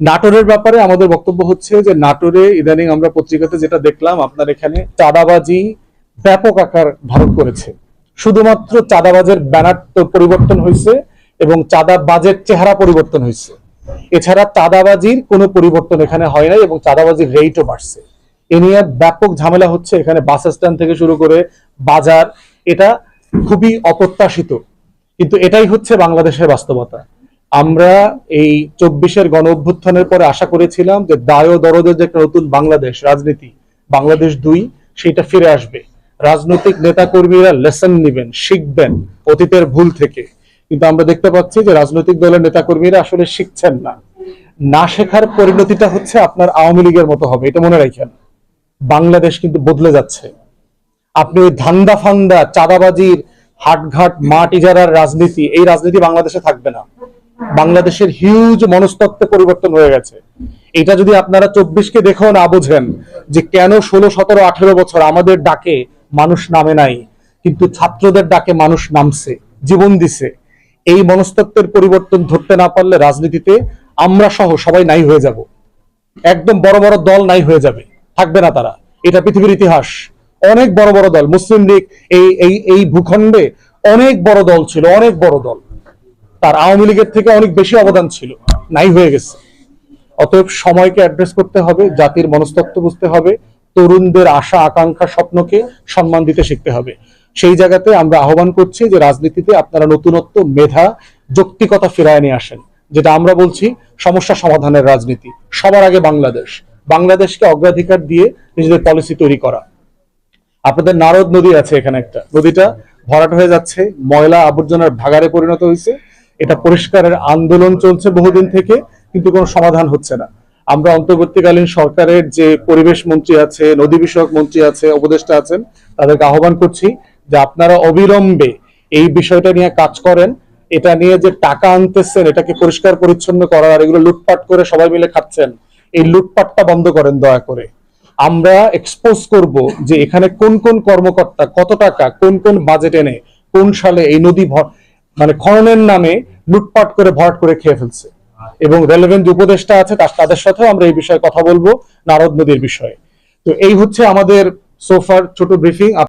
নাটোরের ব্যাপারে আমাদের বক্তব্য হচ্ছে যে নাটোরে ইদানিং আমরা পত্রিকাতে যেটা দেখলাম, আপনার এখানে চাঁদাবাজি ব্যাপক আকার ধারণ করেছে। শুধুমাত্র চাঁদাবাজের ব্যানার পরিবর্তন হয়েছে এবং চাঁদাবাজের চেহারা পরিবর্তন হয়েছে। এছাড়া চাঁদাবাজির কোনো পরিবর্তন এখানে হয় নাই এবং চাঁদাবাজির রেটও বাড়ছে। এ নিয়ে ব্যাপক ঝামেলা হচ্ছে এখানে বাস স্ট্যান্ড থেকে শুরু করে বাজার। এটা খুবই অপ্রত্যাশিত। কিন্তু এটাই হচ্ছে বাংলাদেশের বাস্তবতা। আমরা এই চব্বিশের গণ অভ্যুত্থানের পরে আশা করেছিলাম যে দায় দরদের যে একটা নতুন বাংলাদেশ, রাজনীতি, বাংলাদেশ দুই, সেটা ফিরে আসবে। রাজনৈতিক নেতাকর্মীরা লেসন নেবেন, শিখবেন অতীতের ভুল থেকে। কিন্তু আমরা দেখতে পাচ্ছি যে রাজনৈতিক দলের নেতাকর্মীরা আসলে শিখছেন না। না শেখার পরিণতিটা হচ্ছে আপনার আওয়ামী লীগের মতো হবে, এটা মনে রাখেন। বাংলাদেশ কিন্তু বদলে যাচ্ছে। আপনি ওই ধান্দা ফান্দা, চাঁদাবাজির হাটঘাট মাঠ ইজারার রাজনীতি, এই রাজনীতি বাংলাদেশে থাকবে না। বাংলাদেশের হিউজ মনস্তত্ত্ব পরিবর্তন হয়ে গেছে। এটা যদি আপনারা চব্বিশকে দেখেও না বুঝেন যে কেন ষোলো, সতেরো, আঠেরো বছর আমাদের ডাকে মানুষ নামে নাই, কিন্তু ছাত্রদের ডাকে মানুষ নামছে, জীবন দিছে। এই মনস্তত্ত্বের পরিবর্তন ধরতে না পারলে রাজনীতিতে আমরা সহ সবাই নাই হয়ে যাব। একদম বড় বড় দল নাই হয়ে যাবে। থাকবে না তারা। এটা পৃথিবীর ইতিহাস। অনেক বড় বড় দল। মুসলিম লীগ এই এই ভূখণ্ডে অনেক বড় দল ছিল, অনেক বড় দল। তার আওয়ামী লীগের থেকে অনেক বেশি অবদান ছিল। নাই হয়ে গেছে। অতএব সময়কে অ্যাড্রেস করতে হবে, জাতির মনস্তত্ত্ব বুঝতে হবে, তরুণদের আশা, আকাঙ্ক্ষা, স্বপ্নকে সম্মান দিতে শিখতে হবে। সেই জায়গাতে আমরা আহ্বান করছি যে রাজনীতিতে আপনারা নতুনত্ব, মেধা, যৌক্তিকতা ফিরায় নিয়ে আসেন। যেটা আমরা বলছি, সমস্যা সমাধানের রাজনীতি। সবার আগে বাংলাদেশ। বাংলাদেশকে অগ্রাধিকার দিয়ে নিজেদের পলিসি তৈরি করা। আপনাদের নারদ নদী আছে এখানে একটা। নদীটা ভরাট হয়ে যাচ্ছে, ময়লা আবর্জনার ভাগারে পরিণত হয়েছে। এটা পরিষ্কারের আন্দোলন চলছে বহুদিন থেকে, কিন্তু কোনো সমাধান হচ্ছে না। আমরা অন্তর্বর্তীকালীন সরকারের যে পরিবেশ মন্ত্রী আছে, নদী বিষয়ক মন্ত্রী আছে, উপদেষ্টা আছেন, তাদেরকে আহ্বান করছি যে আপনারা অবিলম্বে এই বিষয়টা নিয়ে কাজ করেন। এটা নিয়ে যে টাকা আনতেছেন, এটাকে পরিষ্কার পরিচ্ছন্ন করার আর এগুলো লুটপাট করে সবাই মিলে খাচ্ছেন, এই লুটপাটটা বন্ধ করেন দয়া করে। আমরা এক্সপোজ করব যে এখানে কোন কোন কর্মকর্তা কত টাকা, কোন কোন বাজেট এনে কোন সালে এই নদী মানে খননের নামে লুটপাট করে, ভরাট করে খেয়ে ফেলছে। এবং রেলেভেন্ট যে উপদেষ্টা আছে তাদের সাথেও আমরা এই বিষয়ে কথা বলব, নারদ নদীর বিষয়ে। তো এই হচ্ছে আমাদের সোফার ছোট ব্রিফিং